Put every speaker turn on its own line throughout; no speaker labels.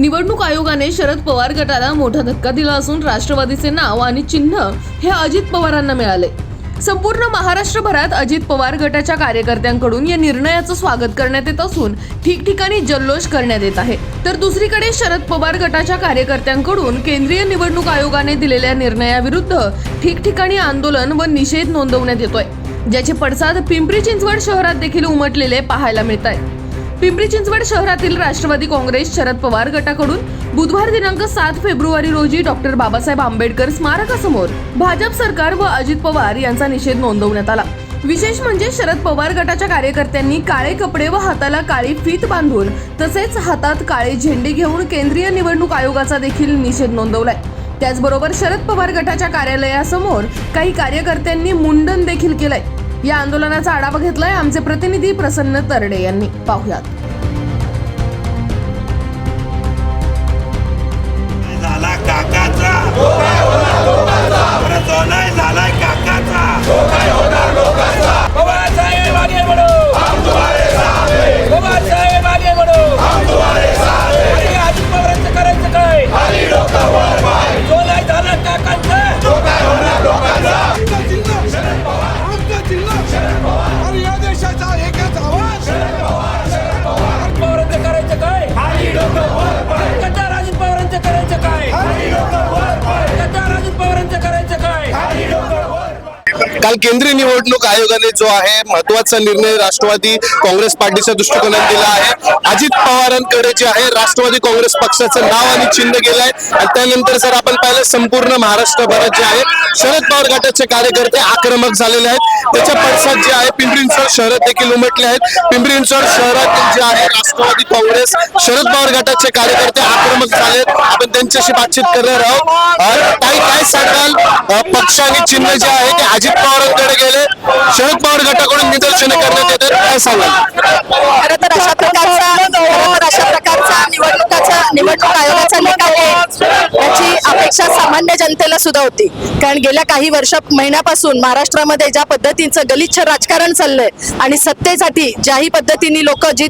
निवडणूक आयोगाने शरद पवार गटाला मोठा धक्का दिला असून राष्ट्रवादीचे नाव आणि चिन्ह हे अजित पवारांना मिळाले. संपूर्ण महाराष्ट्रभरात अजित पवार गटाच्या कार्यकर्त्यांकडून या निर्णयाचं स्वागत करण्यात येत असून ठिकठिकाणी जल्लोष करण्यात येत आहे. तर दुसरीकडे शरद पवार गटाच्या कार्यकर्त्यांकडून केंद्रीय निवडणूक आयोगाने दिलेल्या निर्णयाविरुद्ध ठिकठिकाणी आंदोलन व निषेध नोंदवण्यात येतोय ज्याचे पडसाद पिंपरी चिंचवड शहरात देखील उमटलेले पाहायला मिळत आहेत पिंपरी चिंचवड शहरातील राष्ट्रवादी काँग्रेस शरद पवार गटाकडून बुधवार दिनांक सात फेब्रुवारी रोजी डॉक्टर बाबासाहेब आंबेडकर स्मारकासमोर भाजप सरकार व अजित पवार यांचा निषेध नोंदवण्यात आला. विशेष म्हणजे शरद पवार गटाच्या कार्यकर्त्यांनी काळे कपडे व हाताला काळी फीत बांधून तसेच हातात काळे झेंडे घेऊन केंद्रीय निवडणूक आयोगाचा देखील निषेध नोंदवलाय. त्याचबरोबर शरद पवार गटाच्या कार्यालयासमोर काही कार्यकर्त्यांनी मुंडन देखील केलंय. या आंदोलनाचा आढावा घेतलाय आमचे प्रतिनिधी प्रसन्न तरडे यांनी. पाहुयात.
काल केंद्रीय निवडणूक आयोगाने जो आहे महत्त्वाचा निर्णय राष्ट्रवादी काँग्रेस पार्टीच्या दृष्टिकोनात दिला आहे. अजित पवारांकडे जे आहे राष्ट्रवादी काँग्रेस पक्षाचं नाव आणि चिन्ह गेलं आहे. आणि त्यानंतर सर आपण पाहिलं संपूर्ण महाराष्ट्रभरात जे आहे शरद पवार गटाचे कार्यकर्ते आक्रमक झालेले आहेत. त्याच्या पडसाद जे आहे पिंपरी चिंचवड शहरात देखील उमटले आहेत. पिंपरी चिंचवड शहरातील जे आहे राष्ट्रवादी काँग्रेस शरद पवार गटाचे कार्यकर्ते आक्रमक झाले आपण त्यांच्याशी बातचीत करणार आहोत. काय काय सांगाल? पक्ष आणि चिन्ह जे आहे ते अजित पवारांकडे गेले. शरद पवार गटाकडून निदर्शने करण्यात येतात. काय सांगाल?
खरं तर अशा प्रकारचा खरं तर अशा प्रकारचा निवडणुकाचा निवडणूक आयोगाचा निकाल याची अपेक्षा सामान्य जनतेला सुद्धा होती. कारण गेल्या काही वर्ष महिन्यापासून महाराष्ट्रामध्ये ज्या पद्धतीचं गलिच्छ राजकारण चाललंय आणि सत्तेसाठी ज्याही पद्धतीने लोक जी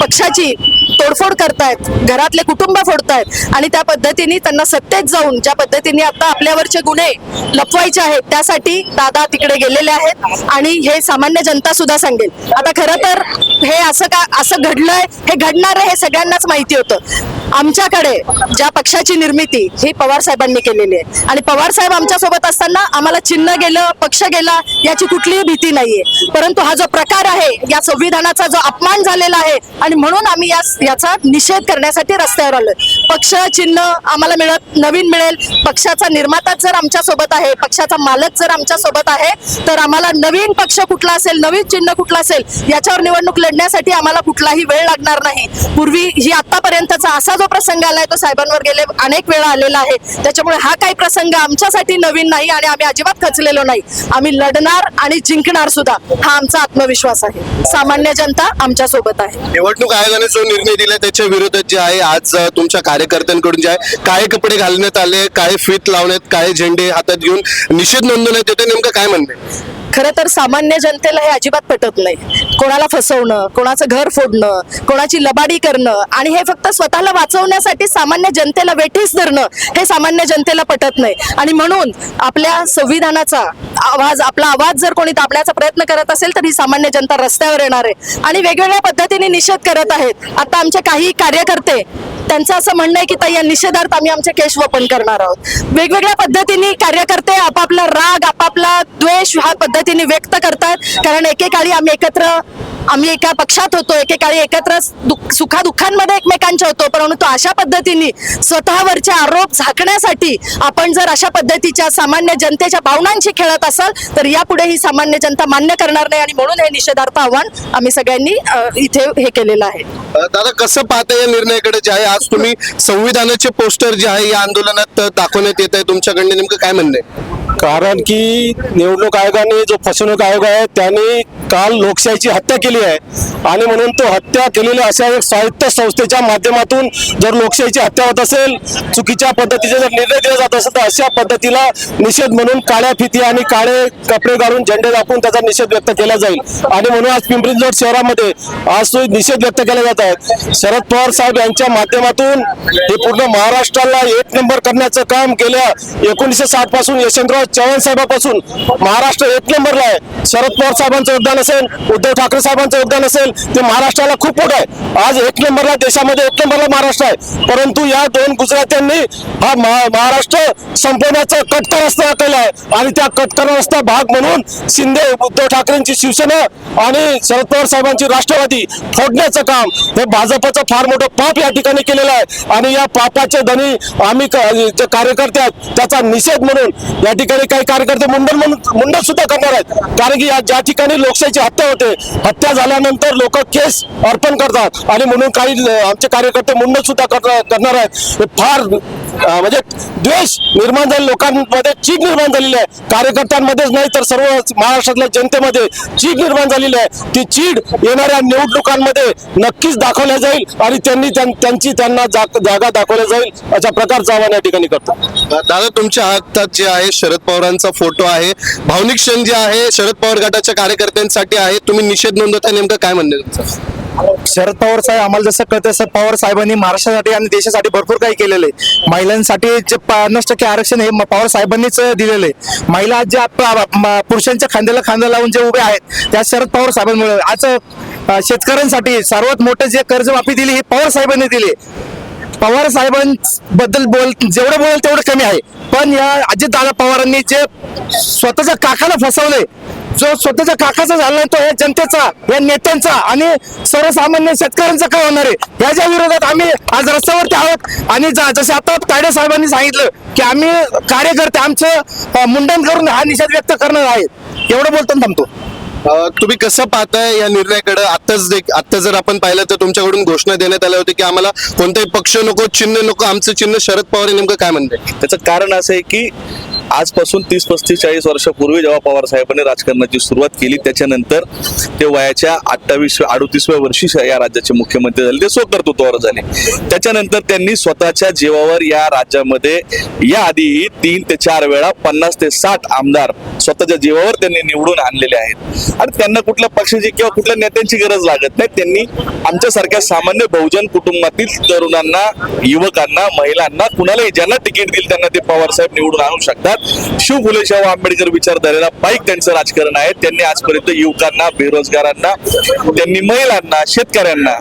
पक्षाची तोडफोड करतायत घरातले कुटुंब फोडतायत आणि त्या पद्धतीने त्यांना सत्तेत जाऊन ज्या पद्धतीने आता आपल्यावरचे गुन्हे लपवायचे आहेत त्यासाठी दादा तिकडे गेलेले आहेत आणि हे सामान्य जनता सुद्धा सांगेल. आता खरं तर हे असं का असं घडलंय हे घडणार आहे हे सगळ्यांनाच माहिती होतं. आमच्याकडे ज्या पक्षाची निर्मिती ही पवार साहेबांनी केलेली आहे. आणि पवार साहेब आमच्यासोबत असताना आम्हाला चिन्ह गेलं पक्ष गेला याची कुठलीही भीती नाहीये. परंतु हा जो प्रकार आहे या संविधानाचा जो अपमान झालेला आहे आणि म्हणून आम्ही या याचा निषेध करण्यासाठी रस्त्यावर आलोय. पक्ष चिन्ह आम्हाला मिळत नवीन मिळेल. पक्षाचा निर्माताच जर आमच्यासोबत आहे पक्षाचा मालक जर आमच्यासोबत आहे तर आम्हाला नवीन पक्ष कुठला असेल नवीन चिन्ह कुठला असेल याच्यावर निवडणूक लढण्यासाठी आम्हाला कुठलाही वेळ लागणार नाही. पूर्वी ही आतापर्यंतचा असा जो प्रसंग आलाय तो साहेबांवर गेले अनेक वेळा आलेला आहे. त्याच्यामुळे हा काही प्रसंग आमच्यासाठी नवीन नाही आणि आम्ही अजिबात खचलेलो नाही. आम्ही लढणार आणि जिंकणार सुद्धा हा आमचा आत्मविश्वास आहे. सामान्य जनता आमच्यासोबत आहे.
निवडणूक आयोगाने जो निर्णय दिला त्याच्या विरोधात जे आहे आज तुमच्या कार्यकर्त्यांकडून जे आहे काळे कपडे घालण्यात आले काळे फीत लावण्यात काळे झेंडे हातात घेऊन निषेध नोंदवण्यात येते नेमकं काय म्हणते
खरं तर सामान्य जनतेला हे अजिबात पटत नाही. कोणाला फसवणं कोणाचं घर फोडणं कोणाची लबाडी करणं आणि हे फक्त स्वतःला वाचवण्यासाठी सामान्य जनतेला वेठीस धरणं हे सामान्य जनतेला पटत नाही. आणि म्हणून आपल्या संविधानाचा आवाज आपला आवाज जर कोणी दाबण्याचा प्रयत्न करत असेल तर ही सामान्य जनता रस्त्यावर येणार आहे. आणि वेगवेगळ्या पद्धतीने निषेध करत आहेत. आता आमचे काही कार्यकर्ते त्यांचं असं म्हणणं आहे की ताई या निषेधार्थ आम्ही आमचे केश वपन करणार आहोत. वेगवेगळ्या पद्धतीने कार्यकर्ते आपापला राग आपापला द्वेष ह्या पद्धतीने व्यक्त करतात. कारण एकेकाळी आम्ही एकत्र आम्ही एका पक्षात होतो एकेकाळी एकत्र दुःख- सुखादुःखांमध्ये एकमेकांच्या होतो परंतु अशा पद्धतीने स्वतःवरचे आरोप झाकण्यासाठी आपण जर अशा पद्धतीच्या सामान्य जनतेच्या भावनांशी खेळत असाल तर यापुढे ही सामान्य जनता मान्य करणार नाही आणि म्हणून हे निषेधार्थ आव्हान आम्ही सगळ्यांनी इथे हे केलेलं आहे.
दादा कसं पाहता या निर्णयाकडे जे आहे? आज तुम्ही संविधानाचे पोस्टर जे आहे या आंदोलनात दाखवण्यात येत आहे तुमच्याकडनं नेमकं काय म्हणणं आहे?
कारण की निवडणूक आयोगाने जो फसवणूक आयोग आहे त्यांनी काल लोकशाहीची हत्या केली आहे. आणि म्हणून तो हत्या केलेल्या अशा एक साहित्य संस्थेच्या माध्यमातून जर लोकशाहीची हत्या होत असेल चुकीच्या पद्धतीचे जर निर्णय दिले जात असेल तर अशा पद्धतीला निषेध म्हणून काळ्या फिती आणि काळे कपडे घालून झेंडे दाखवून त्याचा निषेध व्यक्त केला जाईल. आणि म्हणून आज पिंपरी चिंचवड शहरामध्ये आज तो निषेध व्यक्त केला जात आहे. शरद पवार साहेब यांच्या माध्यमातून हे पूर्ण महाराष्ट्राला एक नंबर करण्याचं काम गेल्या एकोणीसशे साठपासून यशवंतराव चव्हाण साहेबापासून महाराष्ट्र एक नंबरला आहे. शरद पवार साहेबांचं योगदान असेल उद्धव ठाकरे साहेबांचं योगदान असेल ते महाराष्ट्राला खूप मोठं आहे. आज एक नंबरला देशामध्ये एक नंबरला महाराष्ट्र आहे. परंतु या दोन गुजरात्यांनी हा महाराष्ट्र संपवण्याचा कटकर रस्ता केला आहे. आणि त्या कटकर रस्ता भाग म्हणून शिंदे उद्धव ठाकरेंची शिवसेना आणि शरद पवार साहेबांची राष्ट्रवादी फोडण्याचं काम हे भाजपचं फार मोठं पाप या ठिकाणी केलेलं आहे. आणि या पापाचे धनी आम्ही जे कार्यकर्ते आहेत त्याचा निषेध म्हणून या ठिकाणी काही कार्यकर्ते मुंडन म्हणून मुंडन सुद्धा करणार आहेत. कारण की या ज्या ठिकाणी माणसाची हत्या होते. हत्या झाल्यानंतर लोक केस अर्पण करतात. आणि म्हणून काही आमचे कार्यकर्ते मुंडन सुद्धा करणार करणार आहेत. हे फार म्हणजे द्वेष निर्माण झाले लोकांमध्ये चीक निर्माण झालेली आहे. कार्यकर्त्यांमध्येच नाही तर सर्व महाराष्ट्रातल्या जनतेमध्ये चीड निर्माण झालेली आहे. ती चीड येणाऱ्या निवडणुकांमध्ये नक्कीच दाखवल्या जाईल आणि त्यांनी त्यांची त्यांना जागा दाखवल्या जाईल अशा प्रकारचं आव्हान या ठिकाणी करतो
दादा तुमच्या हातात जे आहे शरद पवारांचा फोटो आहे. भावनिक क्षण जे आहे शरद पवार गटाच्या कार्यकर्त्यांसाठी आहे. तुम्ही निषेध नोंदवता नेमकं काय म्हणणं तुमचं?
शरद पवार साहेब आम्हाला जसं कळतं तसं पवार साहेबांनी महाराष्ट्रासाठी आणि देशासाठी भरपूर काही केलेलं आहे महिलांसाठी जे पन्नास टक्के आरक्षण हे पवार साहेबांनीच दिलेलं आहे महिला आज ज्या पुरुषांच्या खांद्याला खांदा लावून जे उभे आहेत त्या शरद पवार साहेबांमुळे. आज शेतकऱ्यांसाठी सर्वात मोठं जे कर्जमाफी दिली हे पवार साहेबांनी दिली. पवार साहेबांबद्दल बोल जेवढं बोल तेवढं कमी आहे. पण या अजितदादा पवारांनी जे स्वतःच्या काकाला फसवले जो स्वतःच्या काकाचा झाला तो या जनतेचा या नेत्यांचा आणि सर्वसामान्य शेतकऱ्यांचा काय होणार आहे? याच्या विरोधात आम्ही आज रस्त्यावरती आहोत आणि जा- जसे आता तायडे साहेबांनी सांगितलं की आम्ही कार्यकर्ते आमचं मुंडन करून हा निषेध व्यक्त करणार आहेत एवढं बोलताना थांबतो.
तुम्ही कसं पाहताय या निर्णयाकडे? आताच देख आता जर आपण पाहिलं तर तुमच्याकडून घोषणा देण्यात आल्या होती की आम्हाला कोणताही पक्ष नको चिन्ह नको आमचं चिन्ह शरद पवार आहे. नेमकं काय म्हणते
त्याचं कारण असं आहे की आजपासून तीस पस्तीस चाळीस वर्षापूर्वी जेव्हा पवार साहेबांनी राजकारणाची सुरुवात केली त्याच्यानंतर ते वयाच्या अठ्ठावीसव्या अडुतीसव्या वर्षी या राज्याचे मुख्यमंत्री झाले. ते स्वकर्तृत्वावर झाले. त्याच्यानंतर त्यांनी स्वतःच्या जीवावर या राज्यामध्ये या आधीही तीन ते चार वेळा पन्नास ते साठ आमदार स्वतःच्या जीवावर त्यांनी निवडून आणलेले आहेत. आणि त्यांना कुठल्या पक्षाची किंवा कुठल्या नेत्यांची गरज लागत नाही त्यांनी आमच्यासारख्या सामान्य बहुजन कुटुंबातील तरुणांना युवकांना महिलांना कुणालाही ज्यांना तिकीट देईल त्यांना ते पवार साहेब निवडून आणू शकतात. शिव फुले शाहू आंबेडकर विचारधारेला बाईक त्यांचं राजकारण आहे. त्यांनी आजपर्यंत युवकांना बेरोजगारांना त्यांनी महिलांना शेतकऱ्यांना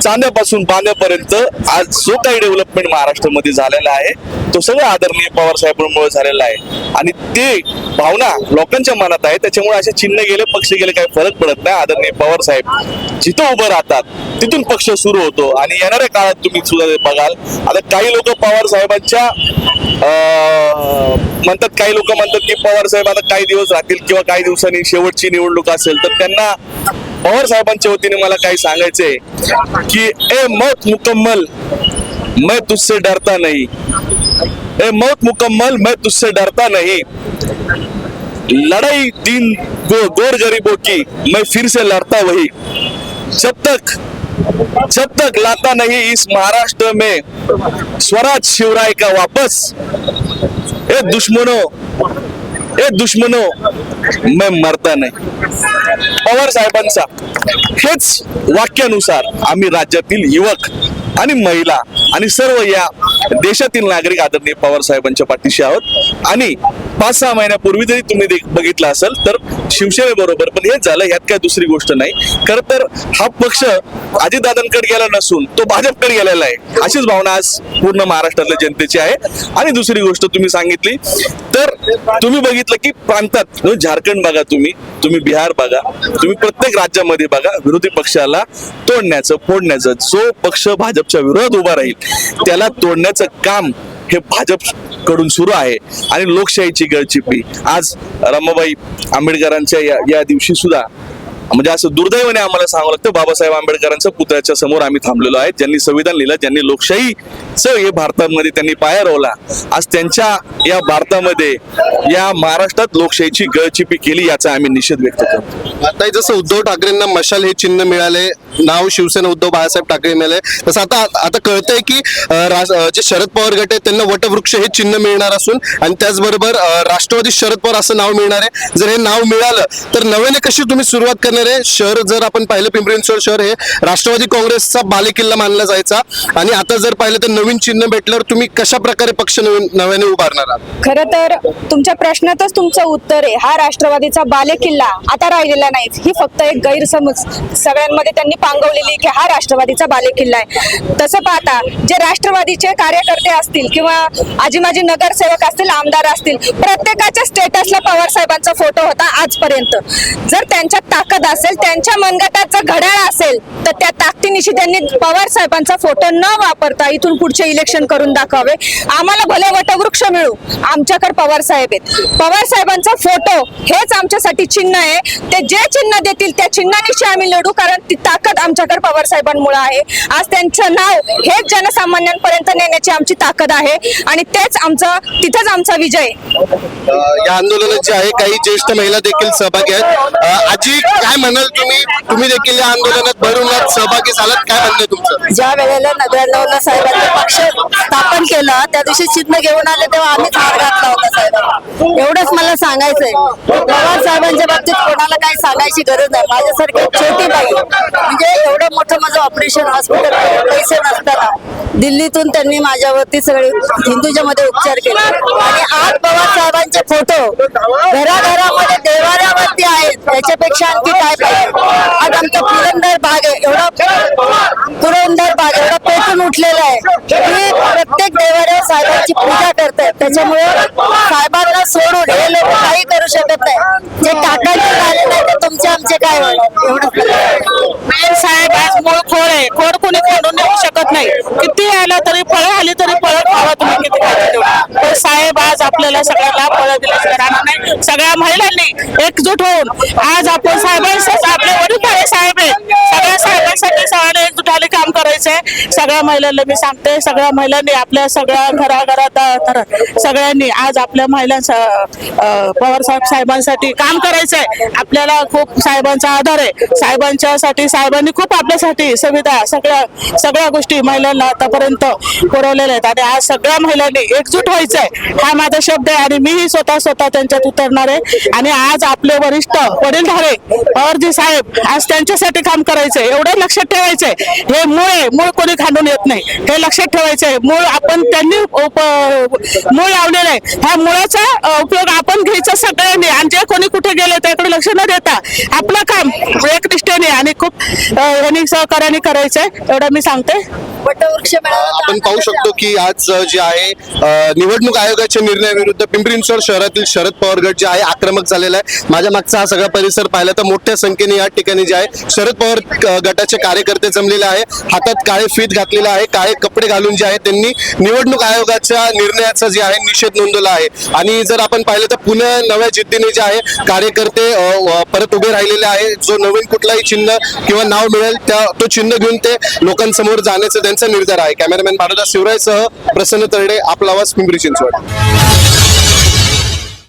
चांद्यापासून बांद्यापर्यंत आज जो काही डेव्हलपमेंट महाराष्ट्रामध्ये झालेला आहे तो सगळं आदरणीय पवार साहेबांमुळे झालेला आहे. आणि ते भावना लोकांच्या मनात आहे. त्याच्यामुळे असे चिन्ह गेले पक्ष गेले काही फरक पडत नाही. आदरणीय पवार साहेब जिथं उभं राहतात तिथून पक्ष सुरू होतो. आणि येणाऱ्या काळात तुम्ही सुद्धा बघाल. आता काही लोक पवार साहेबांच्या अं, म्हणतात काही लोक म्हणतात की पवार साहेब आता काही दिवस राहतील किंवा काही दिवसांनी शेवटची निवडणूक असेल तर त्यांना पवार साहेबांच्या वतीने मला काही सांगायचंय की ए मत मुकम्मल मैं तुझसे डरता नाही. ए मौत मुकम्मल मैं तुझसे डरता नहीं। लड़ाई दिन गो, गोर गरीबों की मैं फिर से लड़ता वही। जब तक जब तक लाता नहीं इस महाराष्ट्र में स्वराज शिवराय का वापस ए दुश्मनों ए दुश्मनो मैं मरता नाही। पवार साहेबांचा हेच वाक्यानुसार आम्ही राज्यातील युवक आणि महिला आणि सर्व या देशातील नागरिक आदरणीय पवार साहेबांच्या पाठीशी आहोत. आणि पाच सहा महिन्यापूर्वी जरी तुम्ही बघितलं असेल तर शिवसेनेबरोबर पण हेच झालं ह्यात काय दुसरी गोष्ट नाही. खर तर हा पक्ष अजितदादांकडे गेला नसून तो भाजपकडे गेलेला आहे. अशीच भावना आज पूर्ण महाराष्ट्रातल्या जनतेची आहे. आणि दुसरी गोष्ट तुम्ही सांगितली तर तुम्ही बघितलं की प्रांतात म्हणजे झारखंड बघा तुम्ही तुम्ही बिहार बघा तुम्ही प्रत्येक राज्यामध्ये बघा विरोधी पक्षाला तोडण्याचं फोडण्याचं जो पक्ष भाजपच्या विरोधात उभा राहील त्याला तोडण्याचं काम हे भाजपकडून सुरू आहे आणि लोकशाहीची गळचिपी. आज रमाबाई आंबेडकरांच्या या या दिवशी सुद्धा म्हणजे असं दुर्दैवाने आम्हाला सांगावं लागतं बाबासाहेब आंबेडकरांच्या पुतळ्याच्या समोर आम्ही थांबलेलो आहे. ज्यांनी संविधान लिहिलं ज्यांनी लोकशाही हे भारतामध्ये त्यांनी पाया रोवला. आज त्यांच्या या भारतामध्ये या महाराष्ट्रात लोकशाहीची गळचिपी केली याचा आम्ही निषेध व्यक्त करतो.
आता जसं उद्धव ठाकरेंना मशाल हे चिन्ह मिळाले नाव शिवसेना उद्धव बाळासाहेब ठाकरे मिळाले तसं आता आता कळतंय की जे शरद पवार गट आहे त्यांना वटवृक्ष हे चिन्ह मिळणार असून आणि त्याचबरोबर राष्ट्रवादी शरद पवार असं नाव मिळणार आहे. जर हे नाव मिळालं तर नव्याने कशी तुम्ही सुरुवात करणार आहे? शहर जर आपण पाहिलं पिंपरी चिंचवड शहर हे राष्ट्रवादी काँग्रेसचा बालेकिल्ला मानला जायचा आणि आता जर पाहिलं तर नवीन चिन्ह भेटल्यावर तुम्ही कशा प्रकारे पक्ष नवीन नव्याने उभारणार आहात?
खर तर तुमच्या प्रश्नातच तुमचं उत्तर आहे. हा राष्ट्रवादीचा बालेकिल्ला आता राहिलेला नाही ही फक्त एक गैरसमज. सगळ्यांमध्ये त्यांनी पांगवलेली की हा राष्ट्रवादीचा बालेकिल्ला आहे. तसं पाहता जे राष्ट्रवादीचे कार्यकर्ते असतील किंवा आजी माजी नगरसेवक असतील आमदार असतील प्रत्येकाच्या स्टेटसला पवार साहेबांचा फोटो होता आजपर्यंत. जर त्यांच्यात ताकद असेल त्यांच्या मनगटाचा घड्याळ असेल तर त्या ताकदीनिशी त्यांनी पवार साहेबांचा फोटो न वापरता इथून पुढचे इलेक्शन करून दाखवावे. आम्हाला भले वटवृक्ष मिळू आमच्याकडे पवार साहेब आहेत. पवार साहेबांचा फोटो हेच आमच्यासाठी चिन्ह आहे. ते जे चिन्ह देतील त्या चिन्हानिशी आम्ही लढू कारण ती ताकद आमच्याकडे पवार साहेबांमुळे आहे. आज त्यांचं नाव हेच जनसामान्यांपर्यंत नेण्याची आमची ताकद आहे. आणि तेच आमचं तिथंच आमचा विजय.
या आंदोलनात जे आहे काही ज्येष्ठ महिला देखील सहभागी आहेत. आजी काय म्हणाल तुम्ही? तुम्ही देखील या आंदोलनात भरूनात सहभागी झालात? काय म्हणणं तुमचं?
ज्या वेळेला नगरनवला साहेबांनी पक्ष स्थापन केलं त्या दिवशी चिन्ह घेऊन आले तेव्हा आम्हीच हार घातला होता साहेबांना एवढंच मला सांगायचंय. पवार साहेबांच्या बाबतीत कोणाला काही सांगायची गरज नाही. माझ्यासारखी छोटी बाई म्हणजे एवढं मोठं माझं ऑपरेशन हॉस्पिटल पैसे नसताना दिल्लीतून त्यांनी माझ्यावरती सगळे हिंदूच्या मध्ये उपचार केले. आणि आज पवार साहेबांचे फोटो घराघरामध्ये देवाऱ्यावरती आहेत. त्याच्यापेक्षा आणखी काय पाहिजे? आज आमचा पुरंदर भाग आहे. एवढा पुरंदर भाग उठलेलं आहे. हे प्रत्येक देवाऱ्यावर साहेबांची पूजा करतात त्याच्यामुळे साहेबांना सोडून हे लोक काही करू शकत नाही. जे काकांचे झाले नाही तर तुमचे आमचे काय एवढं
साहेब आज मूळ खोड आहे. खोड कोणी खोडून नाही शकत नाही. किती आलं तरी फळं आली तरी फळं खावा तुम्ही किती खायचं पण साहेब आज आपल्याला सगळ्याला फळं दिल्याशिवाय राहणार नाही. सगळ्या महिलांनी एकजूट होऊन आज आपण साहेबांसाठी आपले वडील आहे साहेब आहेत. सगळ्या साहेबांसाठी सगळ्यांनी आहे सगळ्या महिलांना मी सांगते सगळ्या महिलांनी आपल्या सगळ्या घराघरात सगळ्यांनी आज आपल्या महिलांचा पवार साहेब साहेबांसाठी काम करायचं आहे आपल्याला खूप साहेबांचा आधार आहे. साहेबांच्यासाठी साहेबांनी खूप आपल्यासाठी सुविधा सगळ्या सगळ्या गोष्टी महिलांना आतापर्यंत पुरवलेल्या आहेत. आणि आज सगळ्या महिलांनी एकजूट व्हायचंय. हा माझा शब्द आहे आणि मीही स्वतः स्वतः त्यांच्यात उतरणार आहे. आणि आज आपले वरिष्ठ वडीलधारे पवारजी साहेब आज त्यांच्यासाठी काम करायचंय. एवढं लक्षात ठेवायचंय. हे मुळे आहे मूळ कोणी खांडून येत नाही. हे लक्षात ठेवायचंय मूळ आपण त्यांनी मूळ लावलेलं आहे. ह्या मुळाचा उपयोग आपण घ्यायचा सगळ्यांनी. आणि जे कोणी कुठे गेले त्याकडे लक्ष न देता आपलं काम एकनिष्ठेने आणि खूप सहकार्याने करायचंय एवढं मी सांगते.
वटवृक्ष मिळाला तर
आपण पाहू शकतो की आज जे आहे निवडणूक आयोगाच्या निर्णयाविरुद्ध पिंपरी चिंचवड शहरातील शरद पवार गट जे आहे आक्रमक झालेला आहे. माझ्या मागचा हा सगळा परिसर पाहिला तर मोठ्या संख्येने या ठिकाणी जे आहे शरद पवार गटाचे कार्यकर्ते जमलेले आहे. हातात काळे फीत घातलेला आहे. काळे कपडे घालून जे आहे त्यांनी निवडणूक आयोगाच्या निर्णयाचा जे आहे निषेध नोंदवला आहे. आणि जर आपण पाहिलं तर पुन्हा नव्या जिद्दीने जे आहे कार्यकर्ते परत उभे राहिलेले आहे. जो नवीन कुठलाही चिन्ह किंवा नाव मिळेल त्या तो चिन्ह घेऊन ते लोकांसमोर जाण्याचा त्यांचा निर्धार आहे. कॅमेरामॅन भारदा शिवरायसह प्रसन्न तरडे आपला आवाज पिंपरी चिंचवड.